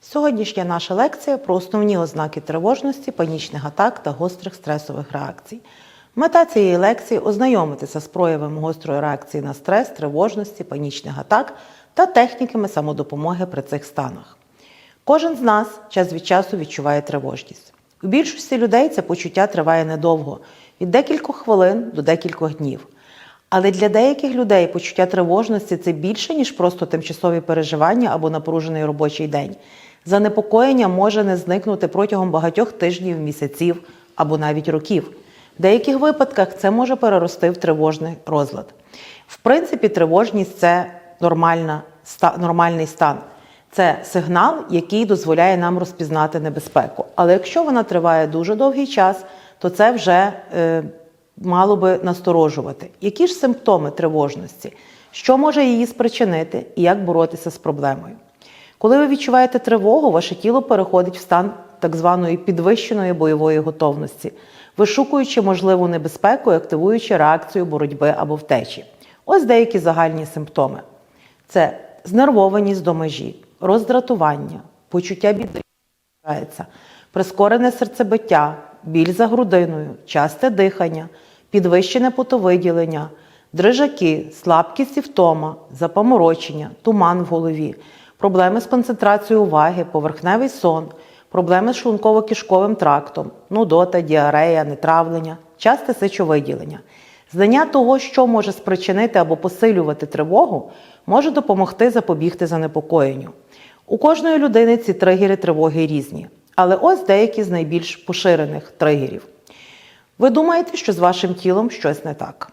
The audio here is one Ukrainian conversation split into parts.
Сьогоднішня наша лекція про основні ознаки тривожності, панічних атак та гострих стресових реакцій. Мета цієї лекції ознайомитися з проявами гострої реакції на стрес, тривожності, панічних атак та техніками самодопомоги при цих станах. Кожен з нас час від часу відчуває тривожність. У більшості людей це почуття триває недовго від декількох хвилин до декількох днів. Але для деяких людей почуття тривожності це більше, ніж просто тимчасові переживання або напружений робочий день. Занепокоєння може не зникнути протягом багатьох тижнів, місяців або навіть років. В деяких випадках це може перерости в тривожний розлад. В принципі, тривожність це нормальна, ста, нормальний стан. Це сигнал, який дозволяє нам розпізнати небезпеку. Але якщо вона триває дуже довгий час, то це вже е, мало би насторожувати. Які ж симптоми тривожності? Що може її спричинити і як боротися з проблемою? Коли ви відчуваєте тривогу, ваше тіло переходить в стан так званої підвищеної бойової готовності, вишукуючи можливу небезпеку активуючи реакцію боротьби або втечі. Ось деякі загальні симптоми: це знервованість до межі, роздратування, почуття біди, прискорене серцебиття, біль за грудиною, часте дихання, підвищене потовиділення, дрижаки, слабкість і втома, запоморочення, туман в голові, проблеми з концентрацією уваги, поверхневий сон, проблеми з шлунково-кишковим трактом, нудота, діарея, нетравлення, часте сечовиділення. Знання того, що може спричинити або посилювати тривогу, може допомогти запобігти занепокоєнню. У кожної людини ці тригери тривоги різні, але ось деякі з найбільш поширених тригерів. Ви думаєте, що з вашим тілом щось не так.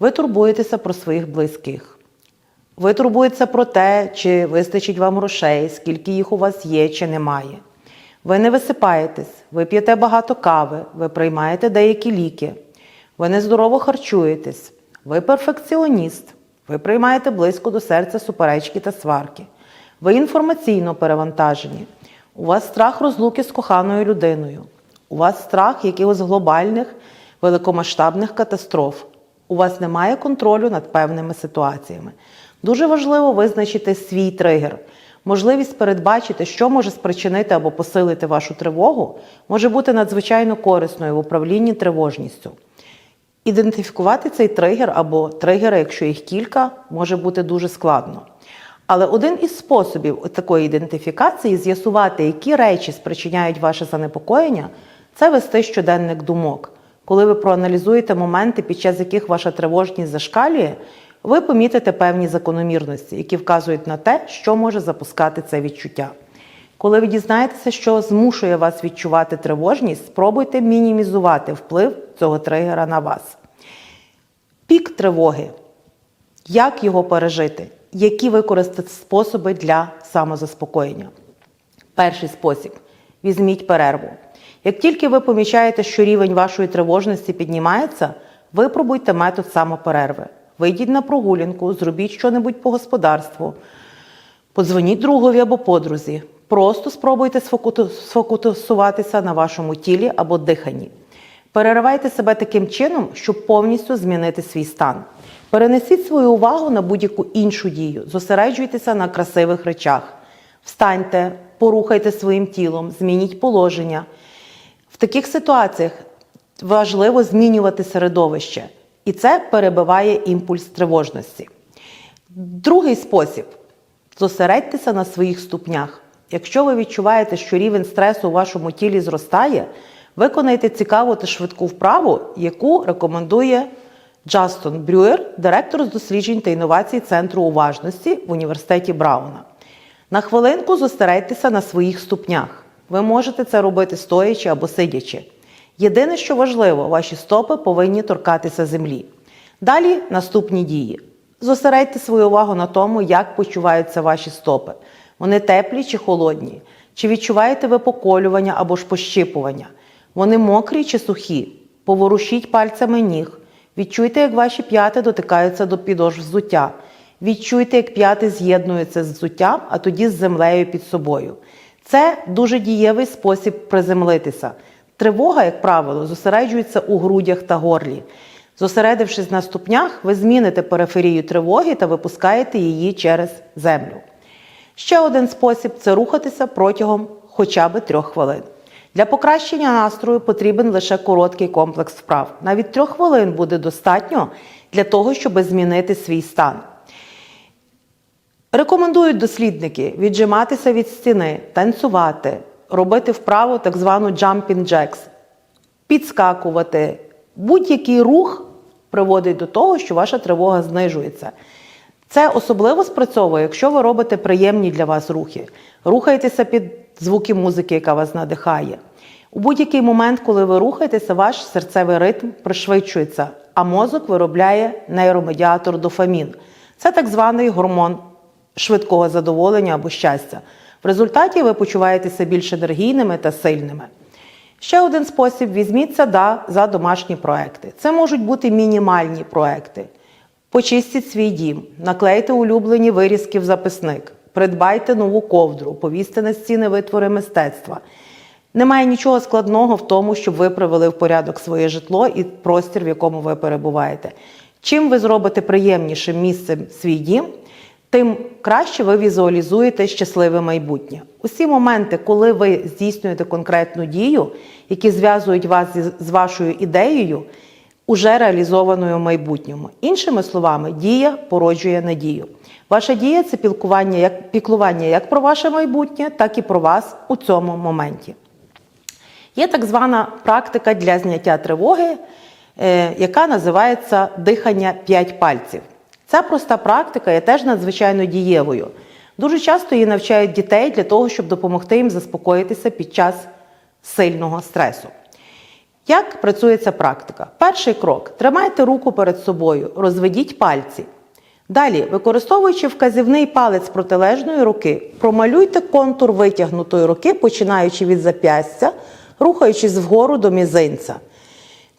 Ви турбуєтеся про своїх близьких. Ви турбуєтеся про те, чи вистачить вам грошей, скільки їх у вас є чи немає. Ви не висипаєтесь, ви п'єте багато кави, ви приймаєте деякі ліки, ви нездорово харчуєтесь, ви перфекціоніст, ви приймаєте близько до серця суперечки та сварки, ви інформаційно перевантажені, у вас страх розлуки з коханою людиною, у вас страх якихось глобальних, великомасштабних катастроф. У вас немає контролю над певними ситуаціями. Дуже важливо визначити свій тригер. Можливість передбачити, що може спричинити або посилити вашу тривогу, може бути надзвичайно корисною в управлінні тривожністю. Ідентифікувати цей тригер або тригери, якщо їх кілька, може бути дуже складно. Але один із способів такої ідентифікації з'ясувати, які речі спричиняють ваше занепокоєння, це вести щоденник думок. Коли ви проаналізуєте моменти, під час яких ваша тривожність зашкалює, ви помітите певні закономірності, які вказують на те, що може запускати це відчуття. Коли ви дізнаєтеся, що змушує вас відчувати тривожність, спробуйте мінімізувати вплив цього тригера на вас. Пік тривоги. Як його пережити? Які використати способи для самозаспокоєння? Перший спосіб візьміть перерву. Як тільки ви помічаєте, що рівень вашої тривожності піднімається, випробуйте метод самоперерви. Вийдіть на прогулянку, зробіть щось по господарству, подзвоніть другові або подрузі. Просто спробуйте сфокусуватися на вашому тілі або диханні. Переривайте себе таким чином, щоб повністю змінити свій стан. Перенесіть свою увагу на будь-яку іншу дію, зосереджуйтеся на красивих речах. Встаньте, порухайте своїм тілом, змініть положення. В таких ситуаціях важливо змінювати середовище, і це перебиває імпульс тривожності. Другий спосіб зосередьтеся на своїх ступнях. Якщо ви відчуваєте, що рівень стресу у вашому тілі зростає, виконайте цікаву та швидку вправу, яку рекомендує Джастон Брюер, директор з досліджень та інновацій Центру уважності в університеті Брауна. На хвилинку зосередьтеся на своїх ступнях. Ви можете це робити стоячи або сидячи. Єдине, що важливо, ваші стопи повинні торкатися землі. Далі наступні дії. Зосередьте свою увагу на тому, як почуваються ваші стопи. Вони теплі чи холодні, чи відчуваєте ви поколювання або ж пощипування. Вони мокрі чи сухі. Поворушіть пальцями ніг. Відчуйте, як ваші п'яти дотикаються до підошв взуття. Відчуйте, як п'яти з'єднуються з взуттям, а тоді з землею під собою. Це дуже дієвий спосіб приземлитися. Тривога, як правило, зосереджується у грудях та горлі. Зосередившись на ступнях, ви зміните периферію тривоги та випускаєте її через землю. Ще один спосіб це рухатися протягом хоча б трьох хвилин. Для покращення настрою потрібен лише короткий комплекс вправ. Навіть трьох хвилин буде достатньо для того, щоб змінити свій стан. Рекомендують дослідники віджиматися від стіни, танцювати, робити вправу так звану jumping jacks, підскакувати. Будь-який рух приводить до того, що ваша тривога знижується. Це особливо спрацьовує, якщо ви робите приємні для вас рухи. Рухаєтеся під звуки музики, яка вас надихає. У будь-який момент, коли ви рухаєтеся, ваш серцевий ритм пришвидшується, а мозок виробляє нейромедіатор дофамін. Це так званий гормон швидкого задоволення або щастя. В результаті ви почуваєтеся більш енергійними та сильними. Ще один спосіб візьміться да, за домашні проекти. Це можуть бути мінімальні проекти. Почистіть свій дім, наклейте улюблені вирізки в записник, придбайте нову ковдру, повісьте на стіни витвори мистецтва. Немає нічого складного в тому, щоб ви привели в порядок своє житло і простір, в якому ви перебуваєте. Чим ви зробите приємнішим місцем свій дім, тим краще ви візуалізуєте щасливе майбутнє. Усі моменти, коли ви здійснюєте конкретну дію, які зв'язують вас з вашою ідеєю, уже реалізованою в майбутньому. Іншими словами, дія породжує надію. Ваша дія це піклування як, піклування як про ваше майбутнє, так і про вас у цьому моменті. Є так звана практика для зняття тривоги, е, яка називається дихання 5 пальців. Ця проста практика є теж надзвичайно дієвою. Дуже часто її навчають дітей для того, щоб допомогти їм заспокоїтися під час сильного стресу. Як працює ця практика? Перший крок: тримайте руку перед собою, розведіть пальці. Далі, використовуючи вказівний палець протилежної руки, промалюйте контур витягнутої руки, починаючи від зап'ястя, рухаючись вгору до мізинця.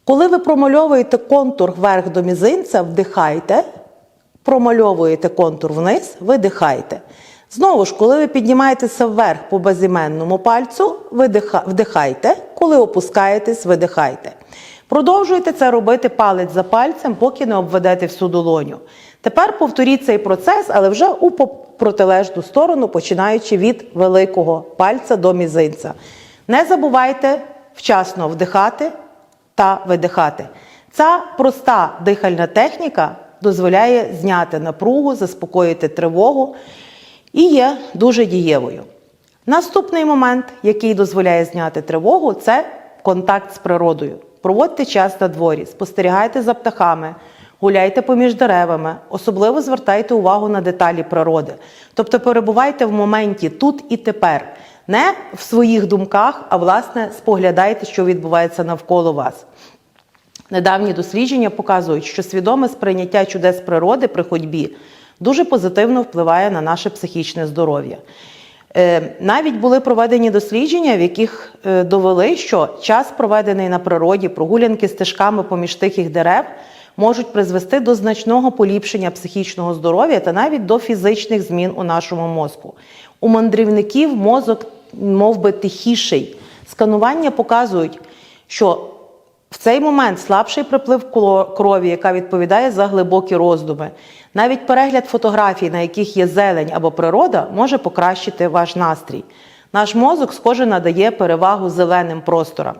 Коли ви промальовуєте контур вверх до мізинця, вдихайте, промальовуєте контур вниз, видихайте. Знову ж, коли ви піднімаєтеся вверх по безіменному пальцю, вдихайте, коли опускаєтесь, видихайте. Продовжуйте це робити палець за пальцем, поки не обведете всю долоню. Тепер повторіть цей процес, але вже у протилежну сторону, починаючи від великого пальця до мізинця. Не забувайте вчасно вдихати та видихати. Ця проста дихальна техніка дозволяє зняти напругу, заспокоїти тривогу і є дуже дієвою. Наступний момент, який дозволяє зняти тривогу, це контакт з природою. Проводьте час на дворі, спостерігайте за птахами, гуляйте поміж деревами, особливо звертайте увагу на деталі природи. Тобто перебувайте в моменті тут і тепер, не в своїх думках, а власне споглядайте, що відбувається навколо вас. Недавні дослідження показують, що свідоме сприйняття чудес природи при ходьбі дуже позитивно впливає на наше психічне здоров'я. Е, Навіть були проведені дослідження, в яких е, довели, що час, проведений на природі, прогулянки стежками поміж тихих дерев, можуть призвести до значного поліпшення психічного здоров'я та навіть до фізичних змін у нашому мозку. У мандрівників мозок мов би, тихіший. Сканування показують, що в цей момент слабший приплив крові, яка відповідає за глибокі роздуми. Навіть перегляд фотографій, на яких є зелень або природа, може покращити ваш настрій. Наш мозок, схоже, надає перевагу зеленим просторам.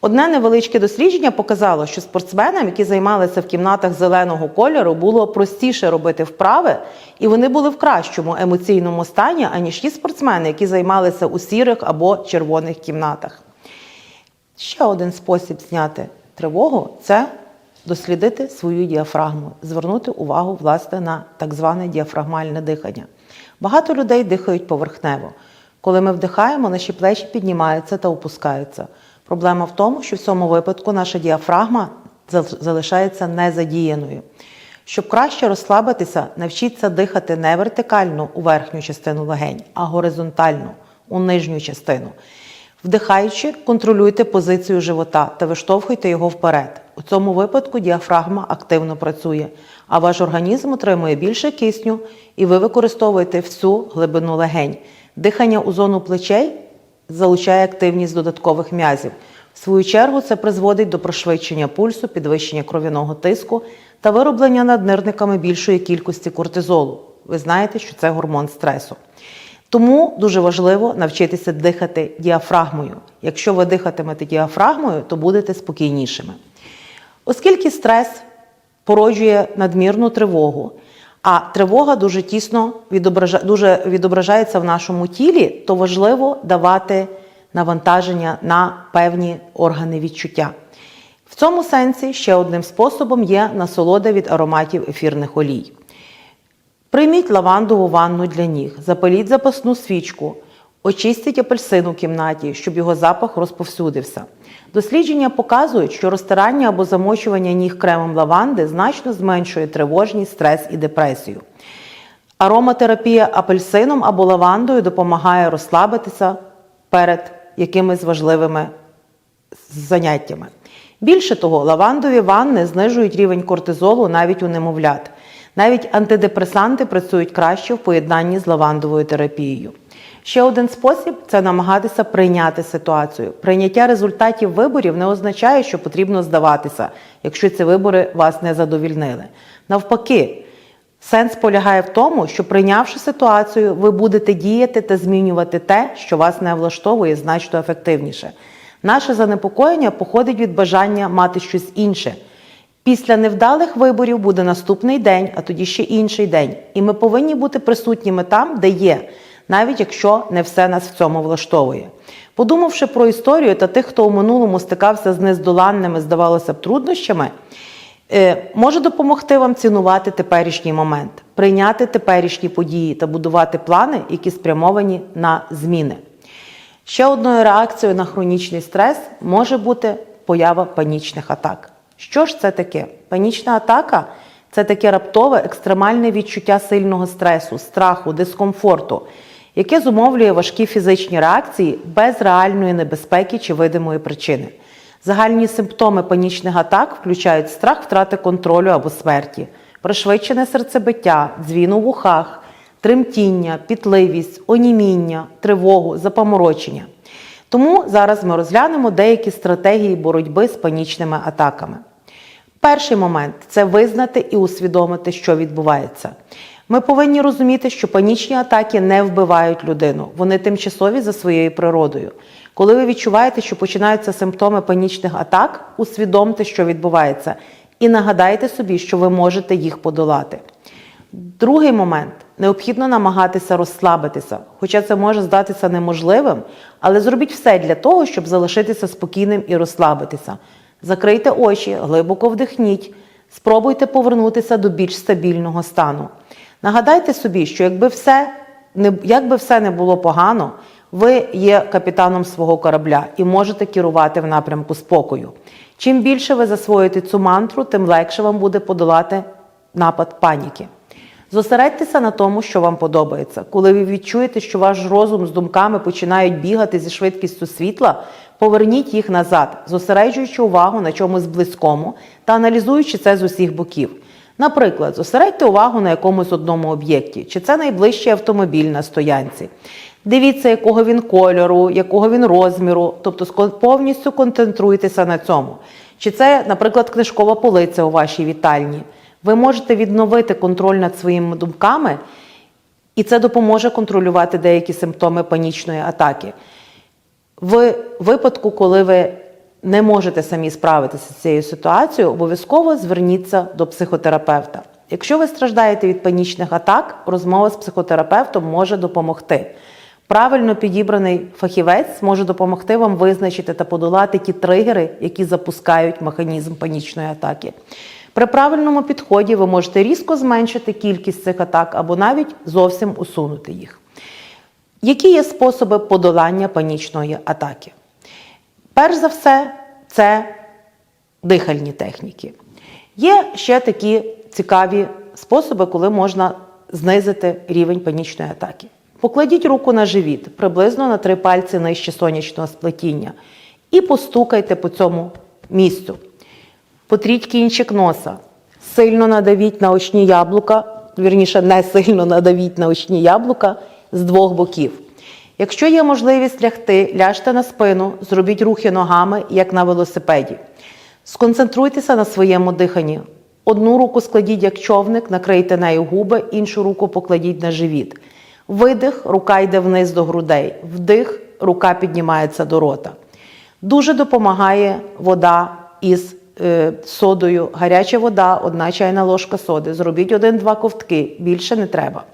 Одне невеличке дослідження показало, що спортсменам, які займалися в кімнатах зеленого кольору, було простіше робити вправи, і вони були в кращому емоційному стані, аніж ті спортсмени, які займалися у сірих або червоних кімнатах. Ще один спосіб зняти тривогу це дослідити свою діафрагму, звернути увагу власне на так зване діафрагмальне дихання. Багато людей дихають поверхнево. Коли ми вдихаємо, наші плечі піднімаються та опускаються. Проблема в тому, що в цьому випадку наша діафрагма залишається незадіяною. Щоб краще розслабитися, навчіться дихати не вертикально у верхню частину легень, а горизонтально у нижню частину. Вдихаючи, контролюйте позицію живота та виштовхуйте його вперед. У цьому випадку діафрагма активно працює, а ваш організм отримує більше кисню і ви використовуєте всю глибину легень. Дихання у зону плечей залучає активність додаткових м'язів. В свою чергу це призводить до пришвидшення пульсу, підвищення кров'яного тиску та вироблення наднирниками більшої кількості кортизолу. Ви знаєте, що це гормон стресу. Тому дуже важливо навчитися дихати діафрагмою. Якщо ви дихатимете діафрагмою, то будете спокійнішими. Оскільки стрес породжує надмірну тривогу, а тривога дуже тісно відобража- дуже відображається в нашому тілі, то важливо давати навантаження на певні органи відчуття. В цьому сенсі ще одним способом є насолода від ароматів ефірних олій. Прийміть лавандову ванну для ніг, запаліть запасну свічку, очистіть апельсин у кімнаті, щоб його запах розповсюдився. Дослідження показують, що розтирання або замочування ніг кремом лаванди значно зменшує тривожність, стрес і депресію. Ароматерапія апельсином або лавандою допомагає розслабитися перед якимись важливими заняттями. Більше того, лавандові ванни знижують рівень кортизолу навіть у немовлят. Навіть антидепресанти працюють краще в поєднанні з лавандовою терапією. Ще один спосіб це намагатися прийняти ситуацію. Прийняття результатів виборів не означає, що потрібно здаватися, якщо ці вибори вас не задовільнили. Навпаки, Сенс полягає в тому, що прийнявши ситуацію, ви будете діяти та змінювати те, що вас не влаштовує значно ефективніше. Наше занепокоєння походить від бажання мати щось інше. Після невдалих виборів буде наступний день, а тоді ще інший день. І ми повинні бути присутніми там, де є, навіть якщо не все нас в цьому влаштовує. Подумавши про історію та тих, хто у минулому стикався з нездоланними, здавалося б, труднощами, е, може допомогти вам цінувати теперішній момент, прийняти теперішні події та будувати плани, які спрямовані на зміни. Ще одною реакцією на хронічний стрес може бути поява панічних атак. Що ж це таке? Панічна атака це таке раптове екстремальне відчуття сильного стресу, страху, дискомфорту, яке зумовлює важкі фізичні реакції без реальної небезпеки чи видимої причини. Загальні симптоми панічних атак включають страх втрати контролю або смерті, пришвидшене серцебиття, дзвін у вухах, тремтіння, пітливість, оніміння, тривогу, запаморочення. Тому зараз ми розглянемо деякі стратегії боротьби з панічними атаками. Перший момент це визнати і усвідомити, що відбувається. Ми повинні розуміти, що панічні атаки не вбивають людину, вони тимчасові за своєю природою. Коли ви відчуваєте, що починаються симптоми панічних атак, усвідомте, що відбувається, і нагадайте собі, що ви можете їх подолати. Другий момент необхідно намагатися розслабитися, хоча це може здатися неможливим, але зробіть все для того, щоб залишитися спокійним і розслабитися. Закрийте очі, глибоко вдихніть, спробуйте повернутися до більш стабільного стану. Нагадайте собі, що якби все не як би все не було погано, ви є капітаном свого корабля і можете керувати в напрямку спокою. Чим більше ви засвоїте цю мантру, тим легше вам буде подолати напад паніки. Зосередьтеся на тому, що вам подобається. Коли ви відчуєте, що ваш розум з думками починають бігати зі швидкістю світла, поверніть їх назад, зосереджуючи увагу на чомусь близькому та аналізуючи це з усіх боків. Наприклад, зосередьте увагу на якомусь одному об'єкті, чи це найближчий автомобіль на стоянці. Дивіться, якого він кольору, якого він розміру, тобто повністю концентруйтеся на цьому. Чи це, наприклад, книжкова полиця у вашій вітальні. Ви можете відновити контроль над своїми думками, і це допоможе контролювати деякі симптоми панічної атаки. В випадку, коли ви не можете самі справитися з цією ситуацією, обов'язково зверніться до психотерапевта. Якщо ви страждаєте від панічних атак, розмова з психотерапевтом може допомогти. Правильно підібраний фахівець може допомогти вам визначити та подолати ті тригери, які запускають механізм панічної атаки. При правильному підході ви можете різко зменшити кількість цих атак або навіть зовсім усунути їх. Які є способи подолання панічної атаки? Перш за все, це дихальні техніки. Є ще такі цікаві способи, коли можна знизити рівень панічної атаки. Покладіть руку на живіт, приблизно на три пальці нижче сонячного сплетіння, і постукайте по цьому місцю. Потріть кінчик носа, сильно надавіть на очні яблука, вірніше, не сильно надавіть на очні яблука з двох боків. Якщо є можливість лягти, ляжте на спину, зробіть рухи ногами, як на велосипеді. Сконцентруйтеся на своєму диханні. Одну руку складіть як човник, накрийте нею губи, іншу руку покладіть на живіт. Видих, рука йде вниз до грудей. Вдих, рука піднімається до рота. Дуже допомагає вода із содою. Гаряча вода, одна чайна ложка соди. Зробіть один-два ковтки, більше не треба.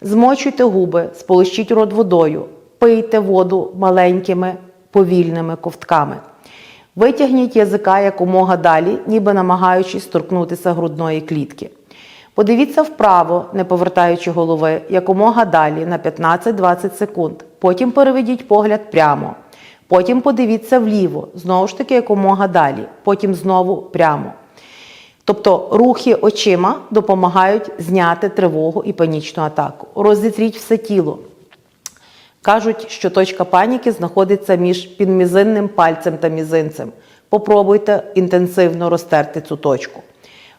Змочуйте губи, сполощіть рот водою, пийте воду маленькими повільними ковтками. Витягніть язика якомога далі, ніби намагаючись торкнутися грудної клітки. Подивіться вправо, не повертаючи голови, якомога далі на 15-20 секунд. Потім переведіть погляд прямо. Потім подивіться вліво, знову ж таки, якомога далі. Потім знову прямо. Тобто рухи очима допомагають зняти тривогу і панічну атаку. Розітріть все тіло. Кажуть, що точка паніки знаходиться між підмізинним пальцем та мізинцем. Попробуйте інтенсивно розтерти цю точку.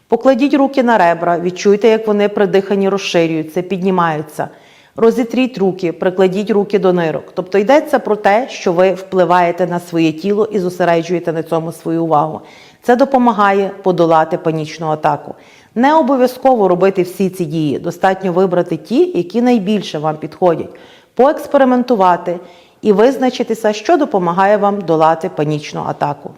Покладіть руки на ребра, відчуйте, як вони при диханні розширюються, піднімаються. Розітріть руки, прикладіть руки до нирок. Тобто йдеться про те, що ви впливаєте на своє тіло і зосереджуєте на цьому свою увагу. Це допомагає подолати панічну атаку. Не обов'язково робити всі ці дії. Достатньо вибрати ті, які найбільше вам підходять, поекспериментувати і визначитися, що допомагає вам долати панічну атаку.